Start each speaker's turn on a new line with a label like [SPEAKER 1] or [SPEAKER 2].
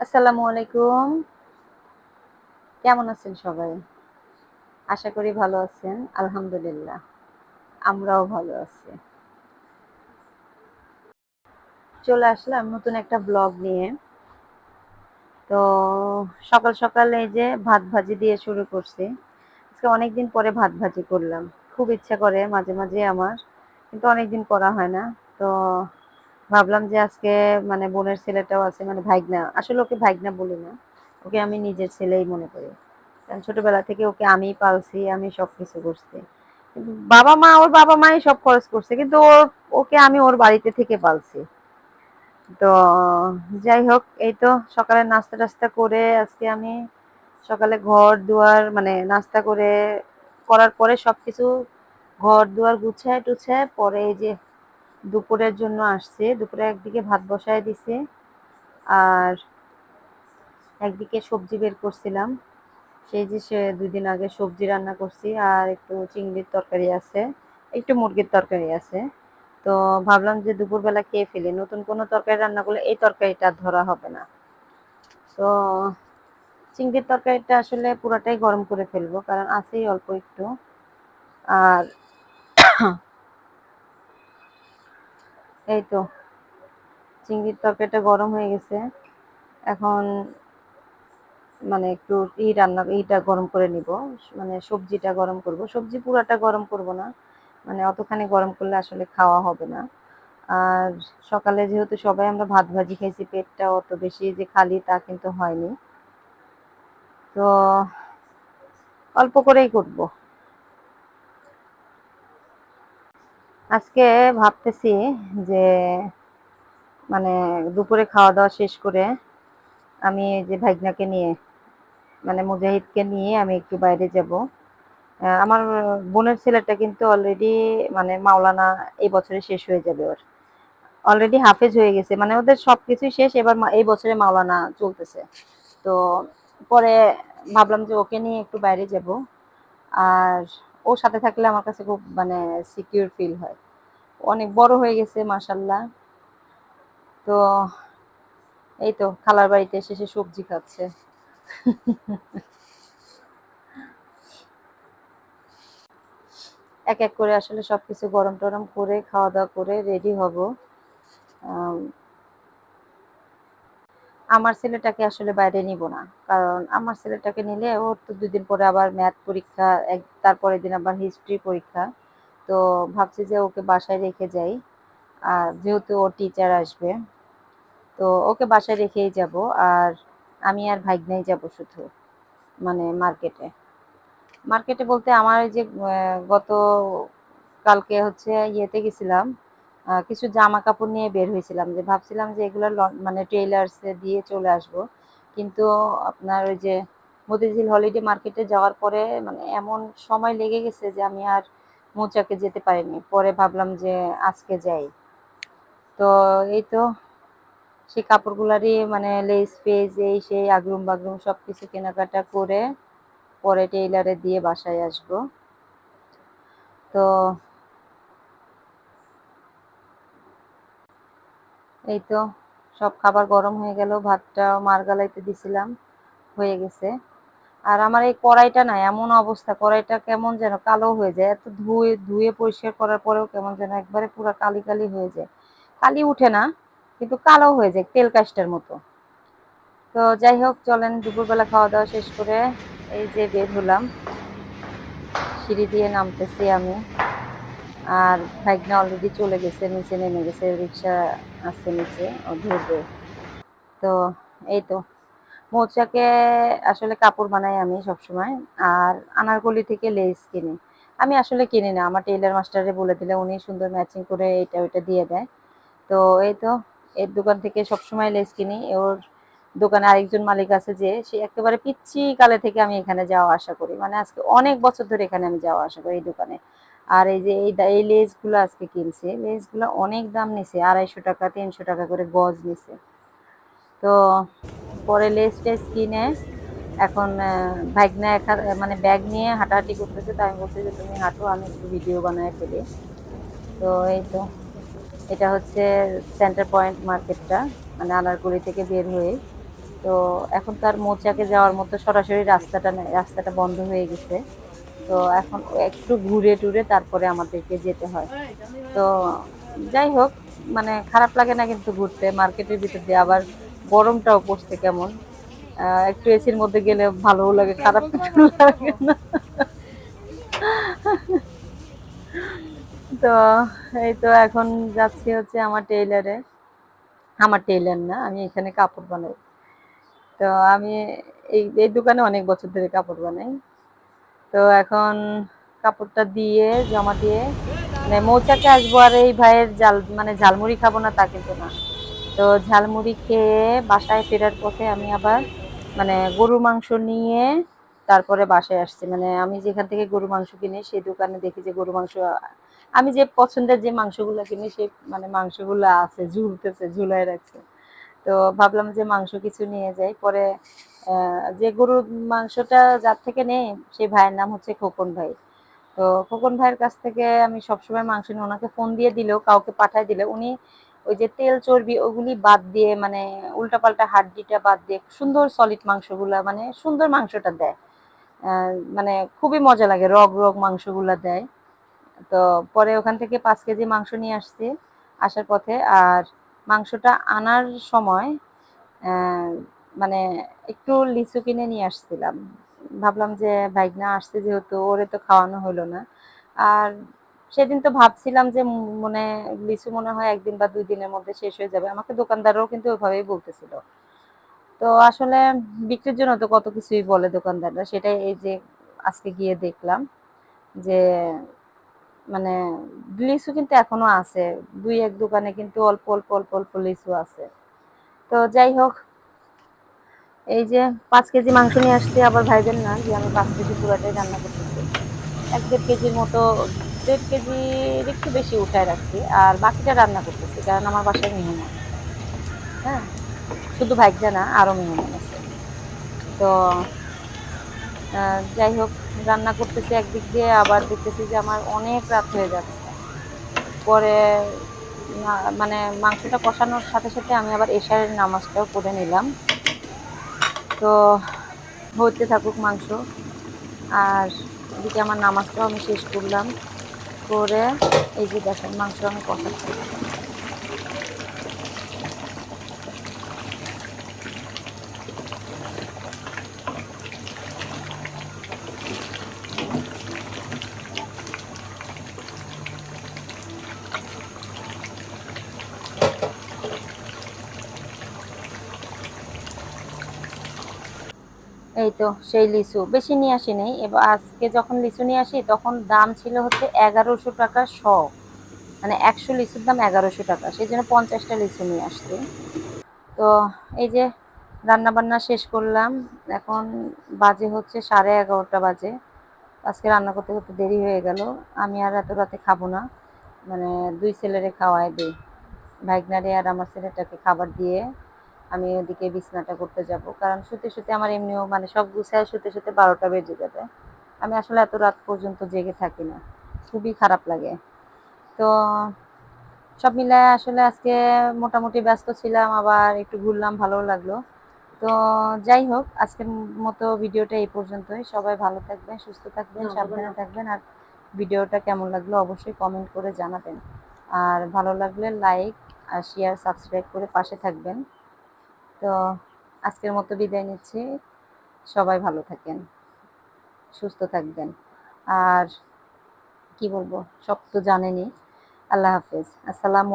[SPEAKER 1] আসসালামু আলাইকুম। কেমন আছেন সবাই? আশা করি ভালো আছেন, আলহামদুলিল্লাহ। আমরাও ভালো আছি। চলে আসলাম নতুন একটা ব্লগ নিয়ে। তো সকাল সকাল এই যে ভাত ভাজি দিয়ে শুরু করছি। আজকে অনেকদিন পরে ভাত ভাজি করলাম। খুব ইচ্ছা করে মাঝে মাঝে আমার, কিন্তু অনেকদিন করা হয় না। তো ভাবলাম যে আজকে মানে বোনের ছেলেটাও আছে মানে ভাইগনা, আসলে ওকে ভাইগনা বলি না, ওকে আমি নিজের ছেলেই মনে করি। কারণ ছোটবেলা থেকে ওকে আমি পালছি, আমি সব কিছু করছি বাবা মা, ওর বাবা মাই সব খরচ করছে, কিন্তু ওর, ওকে আমি ওর বাড়িতে থেকে পালছি। তো যাই হোক, এই তো সকালে নাস্তা টাস্তা করে আজকে আমি সকালে ঘর দুয়ার মানে নাস্তা করে, করার পরে সবকিছু ঘর দুয়ার গুছায় টুছায় পরে এই যে দুপুরের জন্য আসছে। দুপুরে একদিকে ভাত বসায় দিছে আর একদিকে সবজি বের করছিলাম। সেই যে সে দুই দিন আগে সবজি রান্না করছি আর একটু চিংড়ির তরকারি আছে, একটু মুরগির তরকারি আছে। তো ভাবলাম যে দুপুরবেলা খেয়ে ফেলি। নতুন কোনো তরকারি রান্না করলে এই তরকারিটা ধরা হবে না। তো চিংড়ির তরকারিটা আসলে পুরাটাই গরম করে ফেলব, কারণ আছেই অল্প একটু। আর এই তো চিংড়ির তরকারিটা গরম হয়ে গেছে। এখন মানে একটু ই রান্না ইটা গরম করে নিব। মানে সবজিটা গরম করব। সবজি পুরাটা গরম করব না। মানে অতখানি গরম করলে আসলে খাওয়া হবে না। আর সকালে যেহেতু সবাই আমরা ভাত ভাজি খাইছি, পেটটা অত বেশি যে খালি তা কিন্তু হয়নি। তো অল্প করেই করব। আজকে ভাবতেছি যে মানে দুপুরে খাওয়া দাওয়া শেষ করে আমি যে ভাইগনাকে নিয়ে মানে মুজাহিদকে নিয়ে আমি একটু বাইরে যাব। আমার বোনের ছেলেটা কিন্তু অলরেডি মানে মাওলানা এই বছরে শেষ হয়ে যাবে ওর। অলরেডি হাফেজ হয়ে গেছে মানে ওদের সব কিছুই শেষ, এবার এই বছরে মাওলানা চলতেছে। তো পরে ভাবলাম যে ওকে নিয়ে একটু বাইরে যাব। আর ওর সাথে থাকলে আমার কাছে খুব মানে সিকিউর ফিল হয়। অনেক বড় হয়ে গেছে মাসাল্লাহ তো এই তো খালার বাড়িতে এসে সে সবজি খাচ্ছে। এক এক করে আসলে সবকিছু গরম টরম করে খাওয়া দাওয়া করে রেডি হব। আমার ছেলেটাকে আসলে বাইরে নিব না, কারণ আমার ছেলেটাকে নিলে ওর তো দুদিন পরে আবার ম্যাথ পরীক্ষা, এক, তারপরের দিন আবার হিস্ট্রি পরীক্ষা। তো ভাবছি যে ওকে বাসায় রেখে যাই। আর যেহেতু ওর টিচার আসবে, তো ওকে বাসায় রেখেই যাব। আর আমি আর ভাইগনাই যাব শুধু মানে মার্কেটে মার্কেটে বলতে আমার যে গত কালকে হচ্ছে ইয়েতে গেছিলাম কিছু জামা কাপড় নিয়ে বের হয়েছিলাম যে ভাবছিলাম যে এগুলো মানে ট্রেলার্সে দিয়ে চলে আসব। কিন্তু আপনার ওই যে মতিঝিল হলিডে মার্কেটে যাওয়ার পরে মানে এমন সময় লেগে গেছে যে আমি আর মৌচাকে যেতে পারিনি। পরে ভাবলাম যে আজকে যাই। তো এই তো সেই কাপড়গুলারই মানে লেস ফেস এই সেই আগরুম বাগরুম সব কিছু কেনাকাটা করে পরে টেইলারে দিয়ে বাসায় আসব। তো এই তো সব খাবার গরম হয়ে গেল ভাতটা মার গালাইতে দিছিলাম, হয়ে গেছে। আর আমার এই কড়াইটা না এমন অবস্থা, কড়াইটা কেমন যেন কালো হয়ে যায়। এত ধুয়ে ধুয়ে পরিষ্কার করার পরেও কেমন যেন একবারে পুরো কালি কালি হয়ে যায়। কালি উঠে না, কিন্তু কালো হয়ে যায়, তেল কাজটার মতো। তো যাই হোক, চলেন দুপুরবেলা খাওয়া দাওয়া শেষ করে এই যে বের হলাম। সিঁড়ি দিয়ে নামতেছি আমি। আর ভাইগনা অলরেডি চলে গেছে, নিচে নেমে গেছে, রিক্সা আছে নিচে ও ধরবে তো এই তো। মৌচাকে আসলে কাপড় বানাই আমি সবসময়, আর আনারকলি থেকে লেস কিনি। আমি আসলে কিনি না, আমার টেইলার মাস্টারে বলে দিলে উনি সুন্দর ম্যাচিং করে এটা ওইটা দিয়ে দেয়। তো এই তো, এর দোকান থেকে সবসময় লেস কিনি। ওর দোকানে আরেকজন মালিক আছে যে, সে একেবারে পিচ্ছি কালে থেকে আমি এখানে যাওয়া আসা করি। মানে আজকে অনেক বছর ধরে এখানে আমি যাওয়া আসা করি এই দোকানে। আর এই যে এই লেসগুলো আজকে কিনছে। লেসগুলো অনেক দাম নিছে, আড়াইশো টাকা, তিনশো টাকা করে গজ নিছে। তো পরে লেস টেস কিনে এখন ভাইগনা এক মানে ব্যাগ নিয়ে হাঁটাহাঁটি করতেছে, তাই আমি বলছি যে তুমি হাঁটো, আমি একটু ভিডিও বানায় ফেলি। তো এই তো, এটা হচ্ছে সেন্টার পয়েন্ট মার্কেটটা মানে আনারকুড়ি থেকে বের হয়ে। তো এখন তার মোচাকে যাওয়ার মতো সরাসরি রাস্তাটা রাস্তাটা বন্ধ হয়ে গেছে। তো এখন একটু ঘুরে টুরে তারপরে আমাদেরকে যেতে হয়। তো যাই হোক মানে খারাপ লাগে না কিন্তু ঘুরতে মার্কেটের ভিতর দিয়ে আবার গরমটাও পড়ছে কেমন? একটু এসির মধ্যে গেলে ভালোও লাগে, খারাপ কিছু লাগে না। তো এই তো এখন যাচ্ছি হচ্ছে আমার টেইলারে আমার টেইলার না, আমি এখানে কাপড় বানাই। তো আমি এই এই দোকানে অনেক বছর ধরে কাপড় বানাই। তো এখন কাপড়টা দিয়ে, জমা দিয়ে মানে মৌচাকে আসব আর এই ভাইয়ের জাল মানে ঝালমুড়ি খাব না তা কিন্তু না। তো ঝালমুড়ি খেয়ে বাসায় ফেরার পথে আমি আবার মানে গরুর মাংস নিয়ে তারপরে বাসায় আসছি। মানে আমি যেখান থেকে গরু মাংস কিনি, সেই দোকানে দেখি যে গরু মাংস, আমি যে পছন্দের যে মাংসগুলো কিনি, সেই মানে মাংসগুলো আছে, ঝুলতেছে, ঝুলাই রাখছে। তো ভাবলাম যে মাংস কিছু নিয়ে যাই। পরে যে গরুর মাংসটা যার থেকে নেই, সেই ভাইয়ের নাম হচ্ছে খোকন ভাই। তো খোকন ভাইয়ের কাছ থেকে আমি সবসময় মাংস নিয়ে ওনাকে ফোন দিয়ে দিলেও, কাউকে পাঠায় দিলে, উনি ওই যে তেল চর্বি ওগুলি বাদ দিয়ে মানে উল্টাপাল্টা হাড্ডিটা বাদ দিয়ে সুন্দর সলিড মাংসগুলা মানে সুন্দর মাংসটা দেয়। মানে খুবই মজা লাগে, রগ রগ মাংসগুলা দেয়। তো পরে ওখান থেকে পাঁচ কেজি মাংস নিয়ে আসছি, আসার পথে আর মাংসটা আনার সময় মানে একটু লিচু কিনে নিয়ে আসছিলাম। ভাবলাম যে ভাইগনা আসছে যেহেতু, ওরে তো খাওয়ানো হলো না। আর সেদিন তো ভাবছিলাম যে মানে লিচু মনে হয় একদিন বা দুই দিনের মধ্যে শেষ হয়ে যাবে। আমাকে দোকানদারও কিন্তু ওইভাবেই বলতেছিল। তো আসলে বিক্রির জন্য তো কত কিছুই বলে দোকানদাররা। সেটাই এই যে আজকে গিয়ে দেখলাম যে মানে লিচু কিন্তু এখনও আছে। দুই এক দোকানে কিন্তু অল্প অল্প অল্প অল্প লিচু আছে। তো যাই হোক, এই যে পাঁচ কেজি মাংস নিয়ে আসছি। আবার ভাইবেন না, যে আমি পাঁচ কেজি পুরাটাই রান্না করতেছি। এক দেড় কেজির মতো দেড় কেজির একটু বেশি উঠায় রাখছি, আর বাকিটা রান্না করতেছি, কারণ আমার বাসায় মেহমান। হ্যাঁ শুধু ভাইজা না আরও মেহমান আছে। তো যাই হোক, রান্না করতেছি একদিক দিয়ে, আবার দেখতেছি যে আমার অনেক রাত হয়ে যাচ্ছে। পরে মানে মাংসটা কষানোর সাথে সাথে আমি আবার এশারের নামাজটাও করে নিলাম। তো হতে থাকুক মাংস। আর এদিকে আমার নামাজটাও আমি শেষ করলাম। করে এই যে দেখেন মাংস আমি কষাচ্ছি। এই তো সেই লিচু। বেশি নিয়ে আসি নাই। এবার আজকে যখন লিচু নিয়ে আসি, তখন দাম ছিল হচ্ছে এগারোশো টাকা শ। মানে একশো লিচুর দাম এগারোশো টাকা। সেই জন্য পঞ্চাশটা লিচু নিয়ে আসছি। তো এই যে রান্না বান্না শেষ করলাম। এখন বাজে হচ্ছে সাড়ে এগারোটা বাজে। আজকে রান্না করতে করতে দেরি হয়ে গেল। আমি আর এত রাতে খাব না। মানে দুই ছেলেরে খাওয়াই দিই। ভাইগনারে আর আমার ছেলেটাকে খাবার দিয়ে। আমি ওদিকে বিছনাটা করতে যাব। কারণ শুতে শুতে আমার এমনিও মানে সব গুছায় শুতে শুতে বারোটা বেজে যাবে। আমি আসলে এত রাত পর্যন্ত জেগে থাকি না। খুবই খারাপ লাগে। তো সব মিলায় আসলে আজকে মোটামুটি ব্যস্ত ছিলাম আবার একটু ঘুরলাম ভালো লাগল। তো যাই হোক আজকের মতো ভিডিওটা এই পর্যন্তই। সবাই ভালো থাকবেন সুস্থ থাকবেন সাবধানে থাকবেন। আর ভিডিওটা কেমন লাগল অবশ্যই কমেন্ট করে জানাবেন। আর ভালো লাগলে লাইক আর শেয়ার সাবস্ক্রাইব করে পাশে থাকবেন। তো আজকের মতো বিদায় নিচ্ছি। সবাই ভালো থাকেন, সুস্থ থাকবেন। আর কি বলব, সব তো জানেনি আল্লাহ হাফেজ। আসসালামু